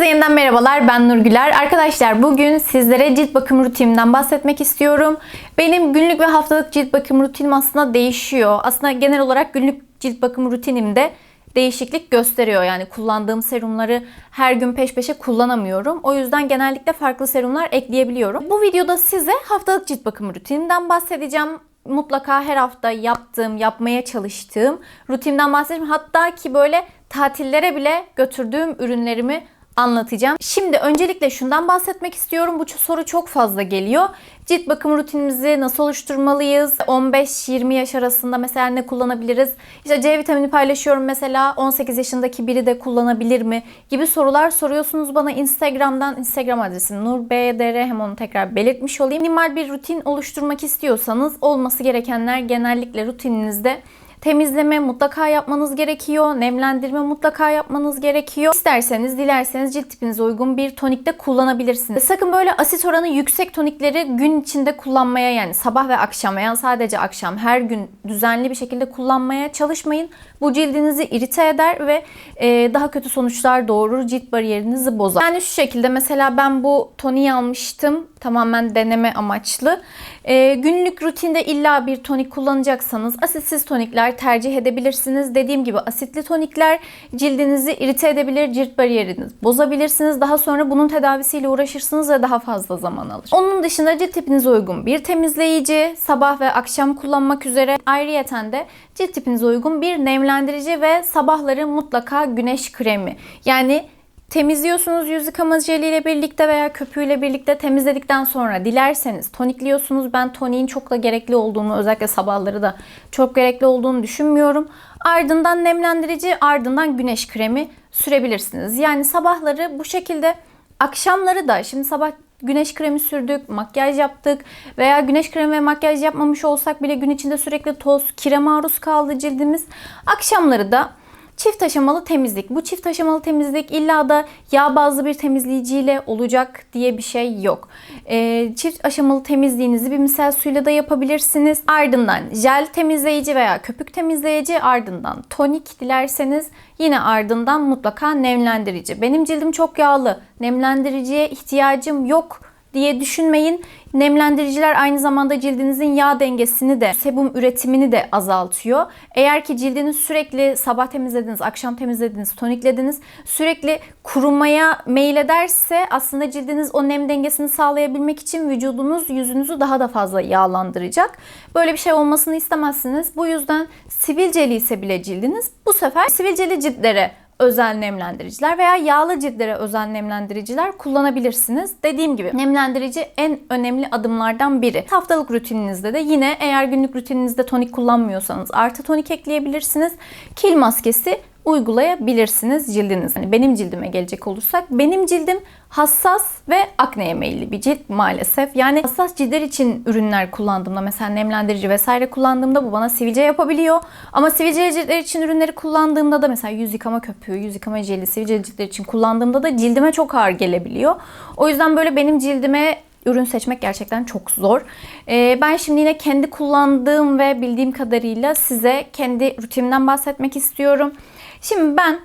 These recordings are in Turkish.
Herkese yeniden merhabalar. Ben Nurgüler. Arkadaşlar bugün sizlere cilt bakım rutinimden bahsetmek istiyorum. Benim günlük ve haftalık cilt bakım rutinim aslında değişiyor. Aslında genel olarak günlük cilt bakım rutinimde değişiklik gösteriyor. Yani kullandığım serumları her gün peş peşe kullanamıyorum. O yüzden genellikle farklı serumlar ekleyebiliyorum. Bu videoda size haftalık cilt bakım rutinimden bahsedeceğim mutlaka her hafta yaptığım, yapmaya çalıştığım rutinimden bahsedeceğim. Hatta ki böyle tatillere bile götürdüğüm ürünlerimi anlatacağım. Şimdi öncelikle şundan bahsetmek istiyorum. Bu soru çok fazla geliyor. Cilt bakım rutinimizi nasıl oluşturmalıyız? 15-20 yaş arasında mesela ne kullanabiliriz? İşte C vitamini paylaşıyorum mesela 18 yaşındaki biri de kullanabilir mi? Gibi sorular soruyorsunuz bana Instagram'dan. Instagram adresim nurbdr hem onu tekrar belirtmiş olayım. Minimal bir rutin oluşturmak istiyorsanız olması gerekenler genellikle rutininizde Temizleme mutlaka yapmanız gerekiyor. Nemlendirme mutlaka yapmanız gerekiyor. İsterseniz, dilerseniz cilt tipinize uygun bir tonikte kullanabilirsiniz. Sakın böyle asit oranı yüksek tonikleri gün içinde kullanmaya yani sabah ve akşam veya sadece akşam her gün düzenli bir şekilde kullanmaya çalışmayın. Bu cildinizi irite eder ve e, daha kötü sonuçlar doğurur. Cilt bariyerinizi bozar. Yani şu şekilde mesela ben bu toniği almıştım. Tamamen deneme amaçlı. E, günlük rutinde illa bir tonik kullanacaksanız asitsiz tonikler tercih edebilirsiniz. Dediğim gibi asitli tonikler cildinizi irite edebilir, cilt bariyerinizi bozabilirsiniz. Daha sonra bunun tedavisiyle uğraşırsınız ve daha fazla zaman alır. Onun dışında cilt tipinize uygun bir temizleyici, sabah ve akşam kullanmak üzere ayrıyeten de cilt tipinize uygun bir nemlendirici ve sabahları mutlaka güneş kremi. Yani Temizliyorsunuz yüz yıkama jeliyle birlikte veya köpüğüyle birlikte temizledikten sonra dilerseniz tonikliyorsunuz. Ben toniğin çok da gerekli olduğunu özellikle sabahları da çok gerekli olduğunu düşünmüyorum. Ardından nemlendirici ardından güneş kremi sürebilirsiniz. Yani sabahları bu şekilde akşamları da şimdi sabah güneş kremi sürdük, makyaj yaptık veya güneş kremi ve makyaj yapmamış olsak bile gün içinde sürekli toz, kire maruz kaldı cildimiz. Akşamları da Çift aşamalı temizlik. Bu çift aşamalı temizlik illa da yağ bazlı bir temizleyiciyle olacak diye bir şey yok. Ee, çift aşamalı temizliğinizi bir misal suyla da yapabilirsiniz. Ardından jel temizleyici veya köpük temizleyici ardından tonik dilerseniz yine ardından mutlaka nemlendirici. Benim cildim çok yağlı. Nemlendiriciye ihtiyacım yok diye düşünmeyin. Nemlendiriciler aynı zamanda cildinizin yağ dengesini de, sebum üretimini de azaltıyor. Eğer ki cildiniz sürekli sabah temizlediniz, akşam temizlediniz, toniklediniz, sürekli kurumaya meyil ederse aslında cildiniz o nem dengesini sağlayabilmek için vücudunuz yüzünüzü daha da fazla yağlandıracak. Böyle bir şey olmasını istemezsiniz. Bu yüzden sivilceli ise bile cildiniz bu sefer sivilceli ciltlere özel nemlendiriciler veya yağlı ciltlere özel nemlendiriciler kullanabilirsiniz. Dediğim gibi nemlendirici en önemli adımlardan biri. Haftalık rutininizde de yine eğer günlük rutininizde tonik kullanmıyorsanız artı tonik ekleyebilirsiniz. Kil maskesi uygulayabilirsiniz cildiniz. Yani benim cildime gelecek olursak benim cildim hassas ve akneye meyilli bir cilt maalesef. Yani hassas ciltler için ürünler kullandığımda mesela nemlendirici vesaire kullandığımda bu bana sivilce yapabiliyor. Ama sivilce ciltler için ürünleri kullandığımda da mesela yüz yıkama köpüğü, yüz yıkama jeli sivilce ciltler için kullandığımda da cildime çok ağır gelebiliyor. O yüzden böyle benim cildime ürün seçmek gerçekten çok zor. Ee, ben şimdi yine kendi kullandığım ve bildiğim kadarıyla size kendi rutinimden bahsetmek istiyorum. Şimdi ben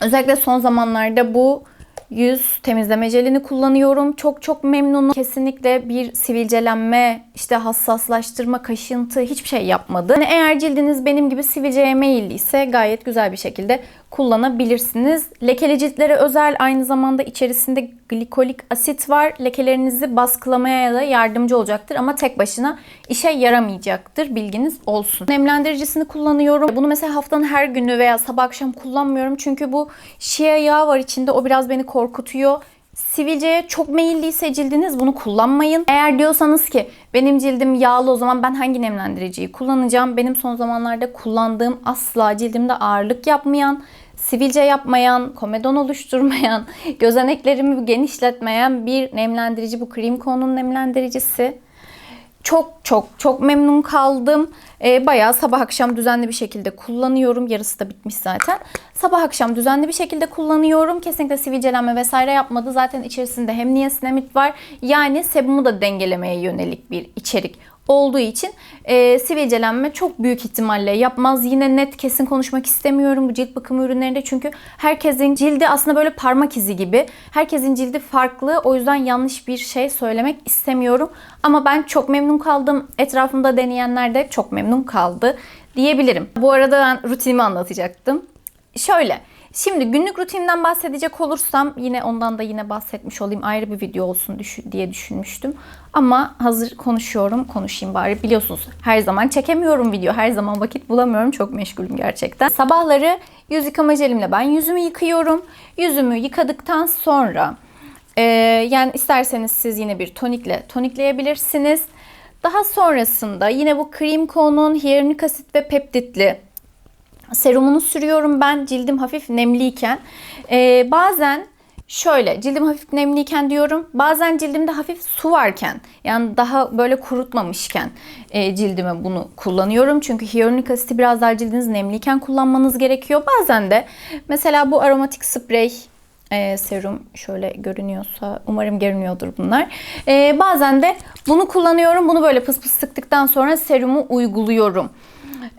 özellikle son zamanlarda bu yüz temizleme jelini kullanıyorum. Çok çok memnunum. Kesinlikle bir sivilcelenme, işte hassaslaştırma, kaşıntı hiçbir şey yapmadı. Yani eğer cildiniz benim gibi sivilceye meyilliyse gayet güzel bir şekilde kullanabilirsiniz. Lekeli ciltlere özel aynı zamanda içerisinde glikolik asit var. Lekelerinizi baskılamaya da yardımcı olacaktır ama tek başına işe yaramayacaktır. Bilginiz olsun. Nemlendiricisini kullanıyorum. Bunu mesela haftanın her günü veya sabah akşam kullanmıyorum. Çünkü bu şia yağı var içinde. O biraz beni korkutuyor. Sivilceye çok meyilliyse cildiniz bunu kullanmayın. Eğer diyorsanız ki benim cildim yağlı o zaman ben hangi nemlendiriciyi kullanacağım? Benim son zamanlarda kullandığım asla cildimde ağırlık yapmayan, sivilce yapmayan, komedon oluşturmayan, gözeneklerimi genişletmeyen bir nemlendirici. Bu Cream Co'nun nemlendiricisi. Çok çok çok memnun kaldım. E, bayağı sabah akşam düzenli bir şekilde kullanıyorum. Yarısı da bitmiş zaten. Sabah akşam düzenli bir şekilde kullanıyorum. Kesinlikle sivilcelenme vesaire yapmadı. Zaten içerisinde hem niasinamid var. Yani sebumu da dengelemeye yönelik bir içerik olduğu için e, sivilcelenme çok büyük ihtimalle yapmaz. Yine net kesin konuşmak istemiyorum bu cilt bakım ürünlerinde çünkü herkesin cildi aslında böyle parmak izi gibi. Herkesin cildi farklı o yüzden yanlış bir şey söylemek istemiyorum. Ama ben çok memnun kaldım. Etrafımda deneyenler de çok memnun kaldı diyebilirim. Bu arada ben rutinimi anlatacaktım. Şöyle Şimdi günlük rutinimden bahsedecek olursam yine ondan da yine bahsetmiş olayım ayrı bir video olsun diye düşünmüştüm. Ama hazır konuşuyorum konuşayım bari biliyorsunuz her zaman çekemiyorum video her zaman vakit bulamıyorum çok meşgulüm gerçekten. Sabahları yüz yıkama jelimle ben yüzümü yıkıyorum. Yüzümü yıkadıktan sonra e, yani isterseniz siz yine bir tonikle tonikleyebilirsiniz. Daha sonrasında yine bu Cream Co'nun hyaluronik asit ve peptitli serumunu sürüyorum ben cildim hafif nemliyken. Ee, bazen şöyle cildim hafif nemliyken diyorum. Bazen cildimde hafif su varken yani daha böyle kurutmamışken e, cildime bunu kullanıyorum. Çünkü hyaluronik asiti biraz daha cildiniz nemliyken kullanmanız gerekiyor. Bazen de mesela bu aromatik sprey e, serum şöyle görünüyorsa umarım görünüyordur bunlar. E, bazen de bunu kullanıyorum. Bunu böyle pıs pıs sıktıktan sonra serumu uyguluyorum.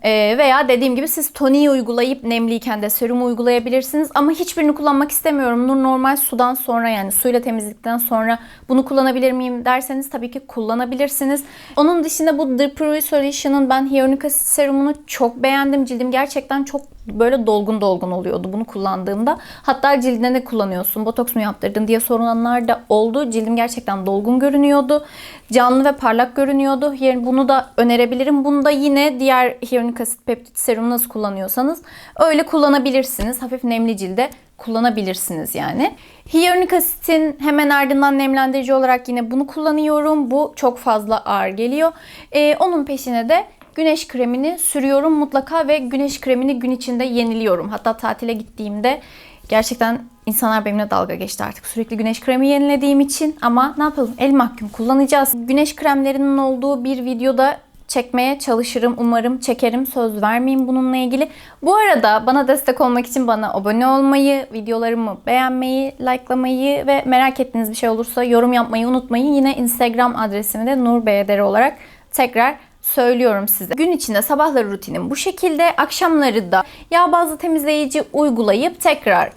Ee, veya dediğim gibi siz toniği uygulayıp nemliyken de serumu uygulayabilirsiniz. Ama hiçbirini kullanmak istemiyorum. Nur normal sudan sonra yani suyla temizlikten sonra bunu kullanabilir miyim derseniz tabii ki kullanabilirsiniz. Onun dışında bu The Pure Solution'ın ben hyaluronik asit serumunu çok beğendim. Cildim gerçekten çok böyle dolgun dolgun oluyordu bunu kullandığımda. Hatta cildine ne kullanıyorsun, botoks mu yaptırdın diye sorulanlar da oldu. Cildim gerçekten dolgun görünüyordu. Canlı ve parlak görünüyordu. Yani bunu da önerebilirim. Bunu da yine diğer hyaluronik asit peptit serum nasıl kullanıyorsanız öyle kullanabilirsiniz. Hafif nemli cilde kullanabilirsiniz yani. Hyaluronik asitin hemen ardından nemlendirici olarak yine bunu kullanıyorum. Bu çok fazla ağır geliyor. Ee, onun peşine de güneş kremini sürüyorum mutlaka ve güneş kremini gün içinde yeniliyorum. Hatta tatile gittiğimde gerçekten insanlar benimle dalga geçti artık sürekli güneş kremi yenilediğim için ama ne yapalım el mahkum kullanacağız. Güneş kremlerinin olduğu bir videoda çekmeye çalışırım. Umarım çekerim. Söz vermeyeyim bununla ilgili. Bu arada bana destek olmak için bana abone olmayı, videolarımı beğenmeyi, likelamayı ve merak ettiğiniz bir şey olursa yorum yapmayı unutmayın. Yine Instagram adresimi de Nur Beyedere olarak tekrar söylüyorum size. Gün içinde sabahları rutinim bu şekilde. Akşamları da yağ bazlı temizleyici uygulayıp tekrar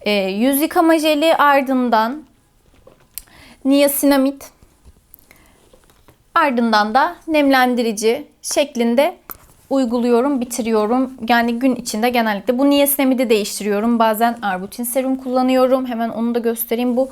e, yüz yıkama jeli ardından niasinamid ardından da nemlendirici şeklinde uyguluyorum, bitiriyorum. Yani gün içinde genellikle bu niasinamidi değiştiriyorum. Bazen arbutin serum kullanıyorum. Hemen onu da göstereyim. Bu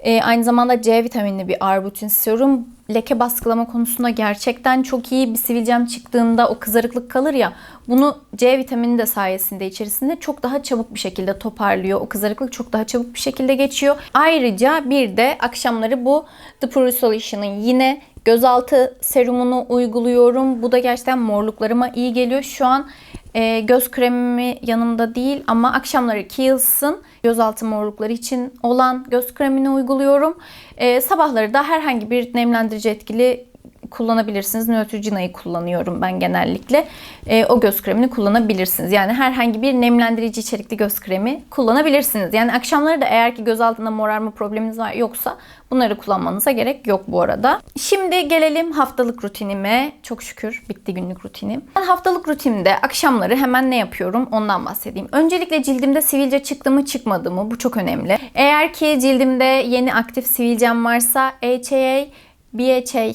e, aynı zamanda C vitaminli bir arbutin serum. Leke baskılama konusunda gerçekten çok iyi. Bir sivilcem çıktığında o kızarıklık kalır ya. Bunu C vitamini de sayesinde içerisinde çok daha çabuk bir şekilde toparlıyor. O kızarıklık çok daha çabuk bir şekilde geçiyor. Ayrıca bir de akşamları bu The Pure Solution'ın yine gözaltı serumunu uyguluyorum. Bu da gerçekten morluklarıma iyi geliyor. Şu an e, göz kremimi yanımda değil ama akşamları Kiehl's'ın gözaltı morlukları için olan göz kremini uyguluyorum. E, sabahları da herhangi bir nemlendirici etkili kullanabilirsiniz. Neutrogena'yı kullanıyorum ben genellikle. E, o göz kremini kullanabilirsiniz. Yani herhangi bir nemlendirici içerikli göz kremi kullanabilirsiniz. Yani akşamları da eğer ki göz altında morarma probleminiz var yoksa bunları kullanmanıza gerek yok bu arada. Şimdi gelelim haftalık rutinime. Çok şükür bitti günlük rutinim. Ben haftalık rutinimde akşamları hemen ne yapıyorum ondan bahsedeyim. Öncelikle cildimde sivilce çıktı mı çıkmadı mı bu çok önemli. Eğer ki cildimde yeni aktif sivilcem varsa HA, BHA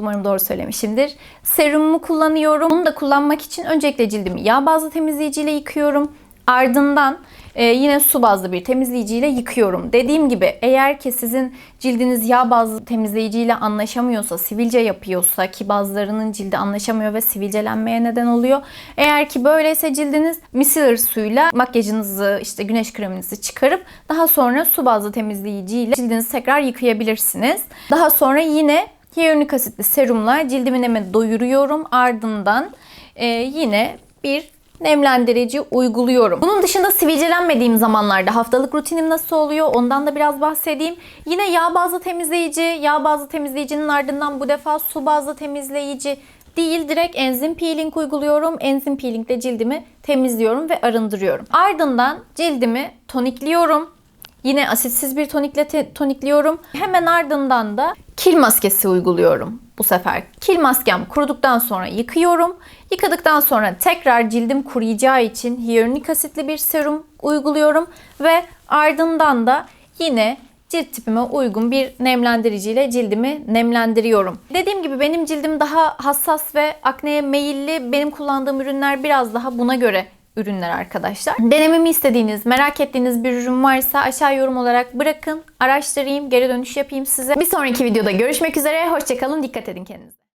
Umarım doğru söylemişimdir. Serumumu kullanıyorum. Bunu da kullanmak için öncelikle cildimi yağ bazlı temizleyiciyle yıkıyorum. Ardından e, yine su bazlı bir temizleyiciyle yıkıyorum. Dediğim gibi eğer ki sizin cildiniz yağ bazlı temizleyiciyle anlaşamıyorsa, sivilce yapıyorsa ki bazılarının cildi anlaşamıyor ve sivilcelenmeye neden oluyor. Eğer ki böyleyse cildiniz micellar suyla makyajınızı, işte güneş kreminizi çıkarıp daha sonra su bazlı temizleyiciyle cildinizi tekrar yıkayabilirsiniz. Daha sonra yine hyaluronik asitli serumla cildimi neme doyuruyorum. Ardından e, yine bir nemlendirici uyguluyorum. Bunun dışında sivilcelenmediğim zamanlarda haftalık rutinim nasıl oluyor ondan da biraz bahsedeyim. Yine yağ bazlı temizleyici, yağ bazlı temizleyicinin ardından bu defa su bazlı temizleyici değil direkt enzim peeling uyguluyorum. Enzim peelingle cildimi temizliyorum ve arındırıyorum. Ardından cildimi tonikliyorum. Yine asitsiz bir tonikle tonikliyorum. Hemen ardından da kil maskesi uyguluyorum. bu sefer kil maskem kuruduktan sonra yıkıyorum. Yıkadıktan sonra tekrar cildim kuruyacağı için hyaluronik asitli bir serum uyguluyorum ve ardından da yine cilt tipime uygun bir nemlendiriciyle cildimi nemlendiriyorum. Dediğim gibi benim cildim daha hassas ve akneye meyilli. Benim kullandığım ürünler biraz daha buna göre ürünler arkadaşlar. Denememi istediğiniz, merak ettiğiniz bir ürün varsa aşağı yorum olarak bırakın. Araştırayım, geri dönüş yapayım size. Bir sonraki videoda görüşmek üzere. Hoşçakalın, dikkat edin kendinize.